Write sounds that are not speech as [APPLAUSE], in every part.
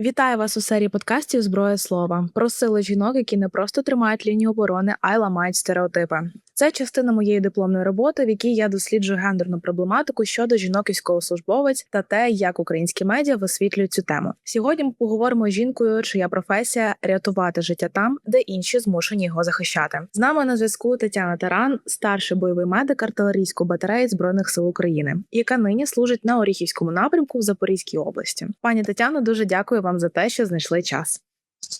Вітаю вас у серії подкастів Зброя слова про сили жінок, які не просто тримають лінію оборони, а й ламають стереотипи. Це частина моєї дипломної роботи, в якій я досліджую гендерну проблематику щодо жінок військовослужбовець та те, як українські медіа висвітлюють цю тему. Сьогодні ми поговоримо з жінкою, чия професія рятувати життя там, де інші змушені його захищати. З нами на зв'язку Тетяна Таран, старший бойовий медик артилерійської батареї збройних сил України, яка нині служить на Оріхівському напрямку в Запорізькій області. Пані Тетяно, дуже дякую вам за те, що знайшли час.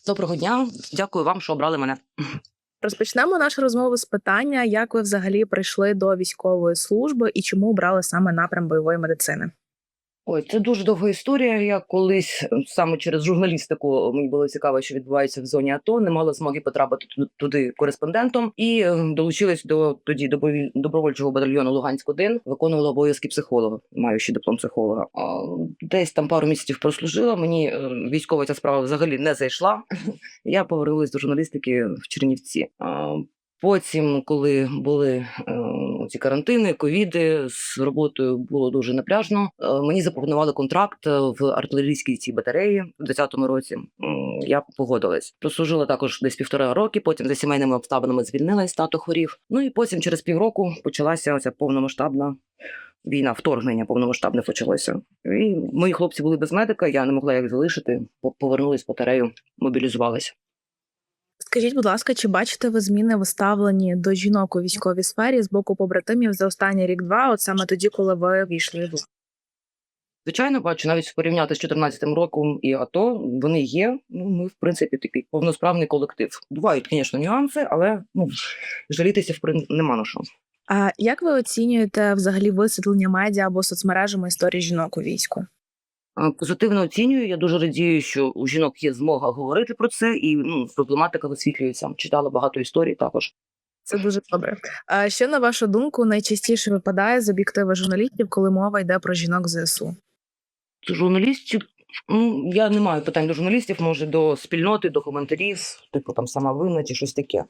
Доброго дня, дякую вам, що обрали мене. Розпочнемо нашу розмову з питання, як ви взагалі прийшли до військової служби і чому обрали саме напрям бойової медицини. Ой, це дуже довга історія. Я колись е, саме через журналістику мені було цікаво, що відбувається в зоні АТО. Не мала змоги потрапити ту- туди кореспондентом і е, долучилась до тоді добровольчого батальйону Луганськ 1 виконувала обов'язки психолога, маючи диплом психолога. Десь там пару місяців прослужила. Мені е, військова ця справа взагалі не зайшла. [LAUGHS] Я повернулася до журналістики в Чернівці. Потім, коли були е, ці карантини, ковіди з роботою було дуже напряжно. е, мені запропонували контракт е, в артилерійській цій батареї в 20-му році. Я погодилась. Прослужила також десь півтора роки. Потім за сімейними обставинами звільнилась, тато хворів. Ну і потім, через півроку, почалася оця повномасштабна. Війна, вторгнення повномасштабне почалося. І мої хлопці були без медика, я не могла їх залишити. по- Повернулись в батарею, мобілізувалися. Скажіть, будь ласка, чи бачите ви зміни в ставленні до жінок у військовій сфері з боку побратимів за останній рік-два, от саме тоді, коли ви війшли в Звичайно, бачу, навіть порівняти з 14 роком і АТО, вони є. Ну, ми, в принципі, такий повносправний колектив. Бувають, звісно, нюанси, але ну, жалітися в принципі нема на що. А як ви оцінюєте взагалі висвітлення медіа або соцмережами історії жінок у війську? А, Позитивно оцінюю. Я дуже радію, що у жінок є змога говорити про це, і ну, проблематика висвітлюється. Читала багато історій також. Це дуже добре. А що на вашу думку найчастіше випадає з об'єктиви журналістів, коли мова йде про жінок ЗСУ? Журналістів, ну я не маю питань до журналістів, може до спільноти, до коментарів, типу там сама винна чи щось таке.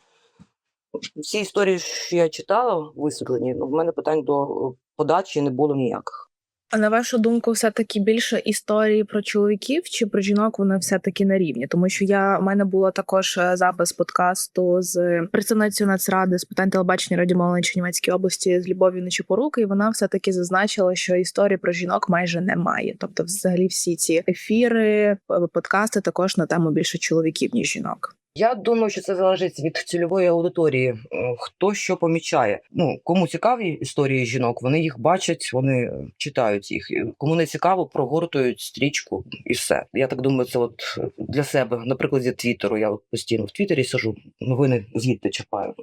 Всі історії, що я читала, висвітлені, ну, в мене питань до е, подачі не було ніяких. А на вашу думку, все таки більше історії про чоловіків чи про жінок вони все таки на рівні? Тому що я у мене було також е, запис подкасту з представницею Нацради з питань телебачення радіомовлення Чернівецької області з Любов'ю Нечипорук, і вона все таки зазначила, що історії про жінок майже немає. Тобто, взагалі, всі ці ефіри, е, подкасти також на тему більше чоловіків ніж жінок. Я думаю, що це залежить від цільової аудиторії, е, хто що помічає. Ну кому цікаві історії жінок, вони їх бачать, вони е, читають їх. Кому не цікаво, прогортують стрічку і все. Я так думаю, це от е, для себе. На прикладі Твіттеру. Я от постійно в Твіттері сижу, новини звідти чіпаю.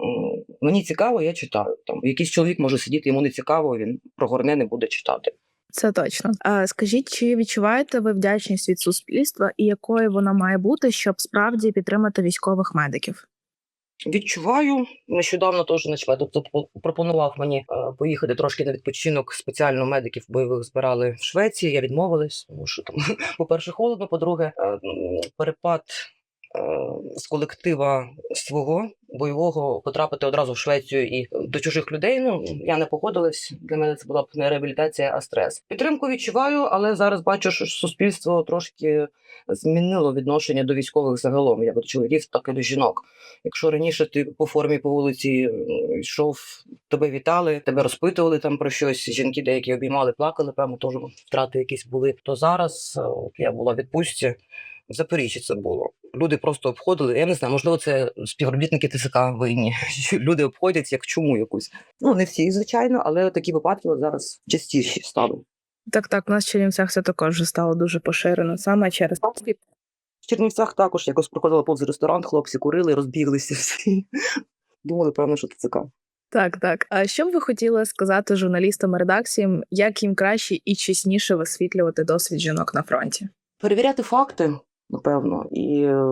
Мені цікаво, я читаю. Там якийсь чоловік може сидіти, йому не цікаво, він прогорне, не буде читати. Це точно. А скажіть, чи відчуваєте ви вдячність від суспільства і якою вона має бути, щоб справді підтримати військових медиків? Відчуваю нещодавно теж наче тобто пропонував мені е, поїхати трошки на відпочинок. Спеціально медиків бойових збирали в Швеції. Я відмовилась, тому що там, [LAUGHS] по-перше, холодно, по-друге, е, перепад е, з колектива свого бойового потрапити одразу в Швецію і до чужих людей. Ну я не погодилась. Для мене це була б не реабілітація, а стрес. Підтримку відчуваю, але зараз бачу, що суспільство трошки змінило відношення до військових загалом. Як до чоловіків, так і до жінок. Якщо раніше ти по формі по вулиці е, йшов, тебе вітали, тебе розпитували там про щось. Жінки деякі обіймали, плакали, певно, теж втрати якісь були. То зараз е, от я була в відпустці. В Запоріжжі це було. Люди просто обходили. Я не знаю, можливо, це співробітники ТСК винні. [LAUGHS] Люди обходять як чуму якусь. Ну не всі, звичайно, але такі випадки от зараз частіші стали. Так, так, у нас в Чернівцях це також вже стало дуже поширено саме через В Чернівцях також якось проходила повз ресторан, хлопці курили, розбіглися всі. [LAUGHS] Думали, певно, що ТЦК. так, так. А що б ви хотіли сказати журналістам і редакціям, як їм краще і чесніше висвітлювати досвід жінок на фронті? Перевіряти факти, напевно, і е,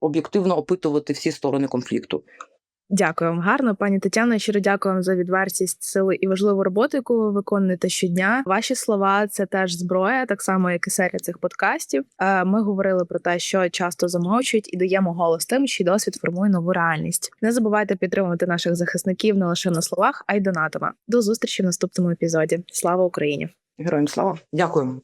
об'єктивно опитувати всі сторони конфлікту. Дякую вам гарно, пані Тетяно. Щиро дякую вам за відвертість, сили і важливу роботу, яку ви виконуєте щодня. Ваші слова це теж зброя, так само як і серія цих подкастів. Е, Ми говорили про те, що часто замовчують, і даємо голос тим, чий досвід формує нову реальність. Не забувайте підтримувати наших захисників не лише на словах, а й донатами. До зустрічі в наступному епізоді. Слава Україні! Героям слава! Дякую.